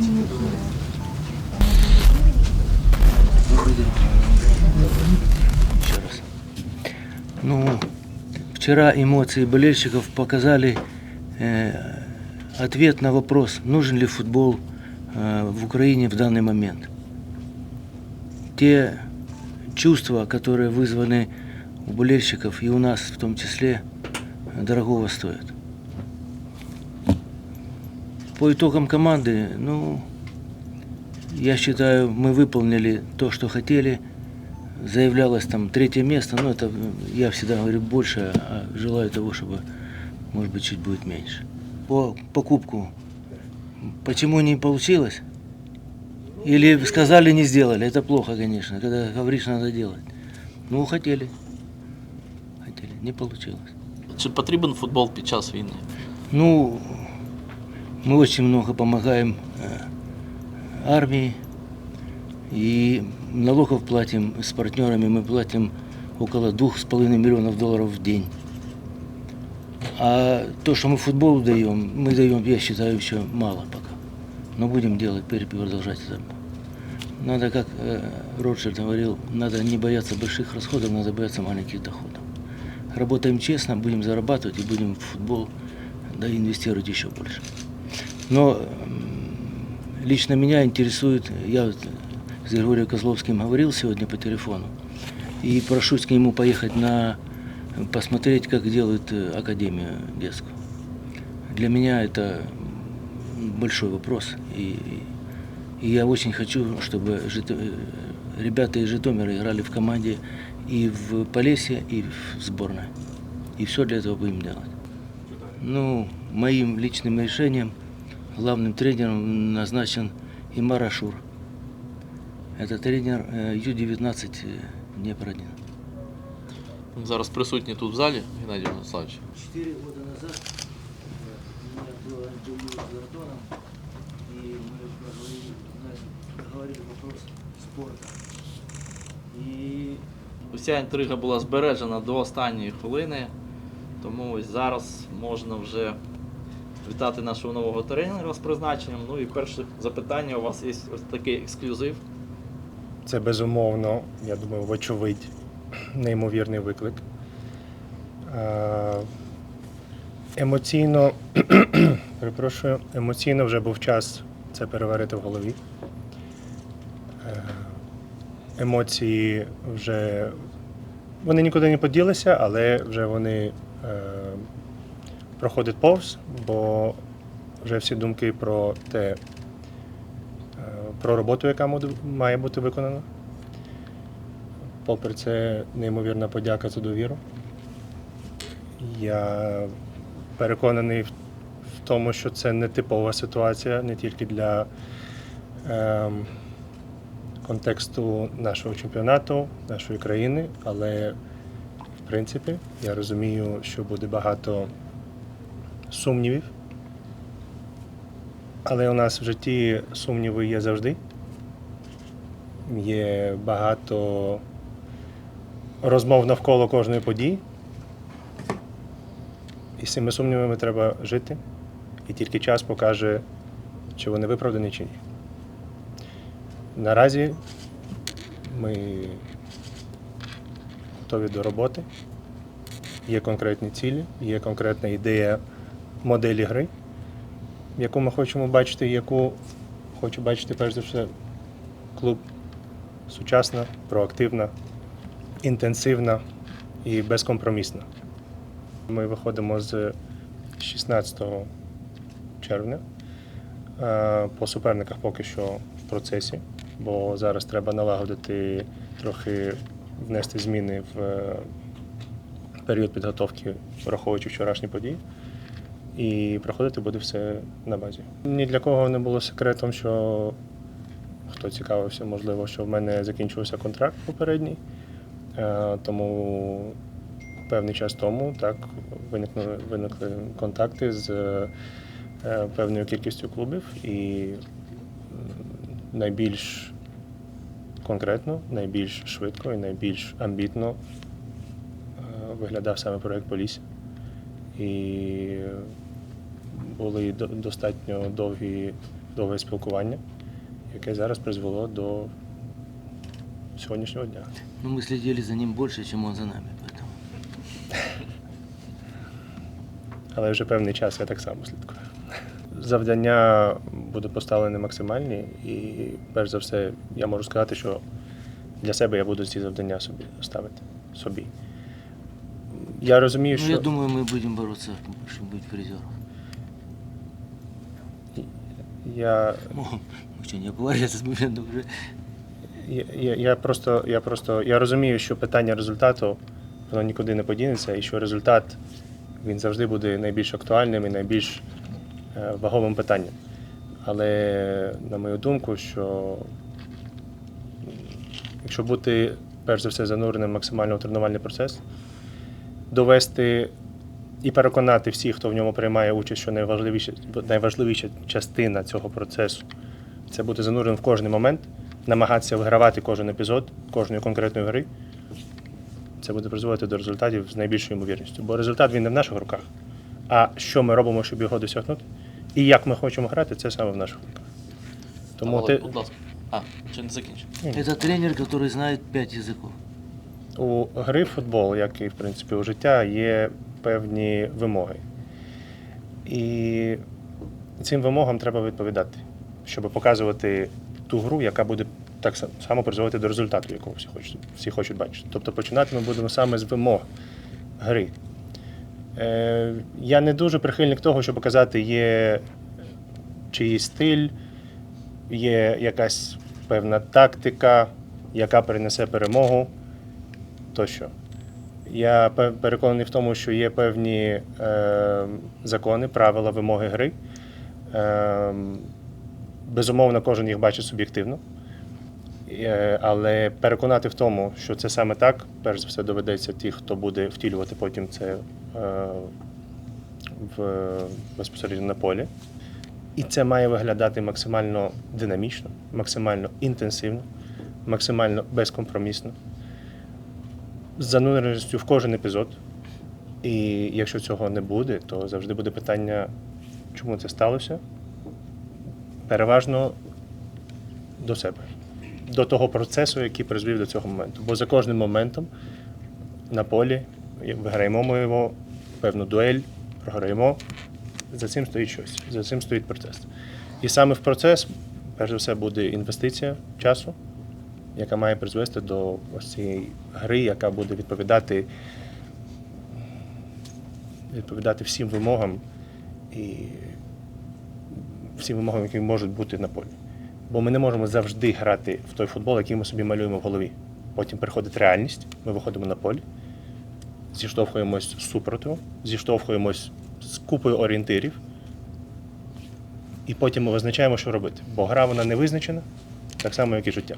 Еще раз. Ну, вчера эмоции болельщиков показали э, ответ на вопрос, нужен ли футбол э, в Украине в данный момент. Те чувства, которые вызваны у болельщиков и у нас в том числе, э, дорогого стоят По итогам команды, ну, я считаю, мы выполнили то, что хотели. Заявлялось там третье место, но это м, я всегда говорю больше, а желаю того, чтобы, может быть, чуть будет меньше. По покупку, почему не получилось? Или сказали, не сделали. Это плохо, конечно, когда говоришь, надо делать. Ну, хотели. Хотели, не получилось. Чи потрібен футбол під час війни? Ну, мы очень много помогаем э, армии и налогов платим с партнерами. Мы платим около двух с половиной миллионов долларов в день. А то, что мы футболу даем, мы даем, я считаю, еще мало пока. Но будем делать, продолжать это. Надо, как э, Ротшильд говорил, надо не бояться больших расходов, надо бояться маленьких доходов. Работаем честно, будем зарабатывать и будем в футбол да, инвестировать еще больше. Но лично меня интересует, я с Григорием Козловским говорил сегодня по телефону, и прошусь к нему поехать на посмотреть, как делают э, академию детскую. Для меня это большой вопрос, и, и я очень хочу, чтобы Жито- э, ребята из Житомира играли в команде и в Полесье, и в сборной. И все для этого будем делать. Ну, моим личным решением главным тренером назначен Имар Ашур. Это тренер э, Ю-19 э, Днепр-1. Він зараз присутній тут в залі, Геннадій Владиславович. Четыре года назад у меня было интервью с Гордоном, и мы проговорили, проговорили вопрос спорта. И Уся інтрига була збережена до останньої хвилини, тому ось зараз можна вже вітати нашого нового тренера з призначенням. Ну і перше запитання у вас є ось такий ексклюзив. Це безумовно, я думаю, вочевидь, неймовірний виклик. Е, Емоційно, перепрошую, емоційно вже був час це переварити в голові. Е, Емоції вже вони нікуди не поділися, але вже вони е, проходять повз, бо вже всі думки про те, е, про роботу, яка має бути виконана. Попри це, неймовірна подяка за довіру. Я переконаний в, тому, що це не типова ситуація не тільки для ем, контексту нашого чемпіонату, нашої країни, але в принципі я розумію, що буде багато сумнівів. Але у нас в житті сумніви є завжди. Є багато розмов навколо кожної події. І з цими сумнівами треба жити. І тільки час покаже, чи вони виправдані чи ні. Наразі ми готові до роботи. Є конкретні цілі, є конкретна ідея моделі гри яку ми хочемо бачити, яку хочу бачити перш за все клуб сучасна, проактивна, інтенсивна і безкомпромісна. Ми виходимо з 16 червня. Е, По суперниках поки що в процесі, бо зараз треба налагодити трохи внести зміни в е, період підготовки, враховуючи вчорашні події і проходити буде все на базі. Ні для кого не було секретом, що хто цікавився, можливо, що в мене закінчився контракт попередній. Е, Тому певний час тому так виникли, виникли контакти з е, певною кількістю клубів і найбільш конкретно, найбільш швидко і найбільш амбітно е, виглядав саме проект Полісся. І були достатньо довгі, довге спілкування, яке зараз призвело до сьогоднішнього дня. Но мы следили за ним чем он за нами. Поэтому. Але вже певний час я так само слідкую. Завдання буде поставлене максимальні, і перш за все, я можу сказати, що для себе я буду ці завдання собі ставити собі Я розумію, Ну, що я думаю, мы будем бороться, чтобы быть призером. я, Ну, мы что, не обговорили этот момент уже. я, я, я просто, я просто я розумію, що питання результату воно нікуди не подінеться, і що результат він завжди буде найбільш актуальним і найбільш е, ваговим питанням. Але на мою думку, що м, якщо бути перш за все зануреним максимально в тренувальний процес, довести і переконати всіх, хто в ньому приймає участь, що найважливіша, найважливіша частина цього процесу це бути зануреним в кожний момент, намагатися вигравати кожен епізод кожної конкретної гри. Це буде призводити до результатів з найбільшою ймовірністю. Бо результат він не в наших руках. А що ми робимо, щоб його досягнути, і як ми хочемо грати, це саме в наших руках. Тому Олег, ти, будь ласка. А, чи не закінчив? Это тренер, который знает пять языков. у гри в футбол, як і в принципі у життя, є певні вимоги. І цим вимогам треба відповідати, щоб показувати ту гру, яка буде так само призводити до результату, якого всі хочуть, всі хочуть бачити. Тобто починати ми будемо саме з вимог гри. Е, я не дуже прихильник того, щоб показати, є чиїсь стиль, є якась певна тактика, яка принесе перемогу тощо. Я переконаний в тому, що є певні е, закони, правила, вимоги гри. Е, безумовно, кожен їх бачить суб'єктивно. Е, але переконати в тому, що це саме так, перш за все доведеться ті, хто буде втілювати потім це е, в, безпосередньо на полі. І це має виглядати максимально динамічно, максимально інтенсивно, максимально безкомпромісно зануреністю в кожен епізод. І якщо цього не буде, то завжди буде питання, чому це сталося. Переважно до себе, до того процесу, який призвів до цього моменту. Бо за кожним моментом на полі виграємо ми його, певну дуель, програємо. За цим стоїть щось, за цим стоїть процес. І саме в процес, перш за все, буде інвестиція часу, яка має призвести до ось цієї гри, яка буде відповідати, відповідати всім вимогам і всім вимогам, які можуть бути на полі. Бо ми не можемо завжди грати в той футбол, який ми собі малюємо в голові. Потім приходить реальність, ми виходимо на полі, зіштовхуємось з супротивом, зіштовхуємось з купою орієнтирів, і потім ми визначаємо, що робити. Бо гра вона не визначена, так само, як і життя.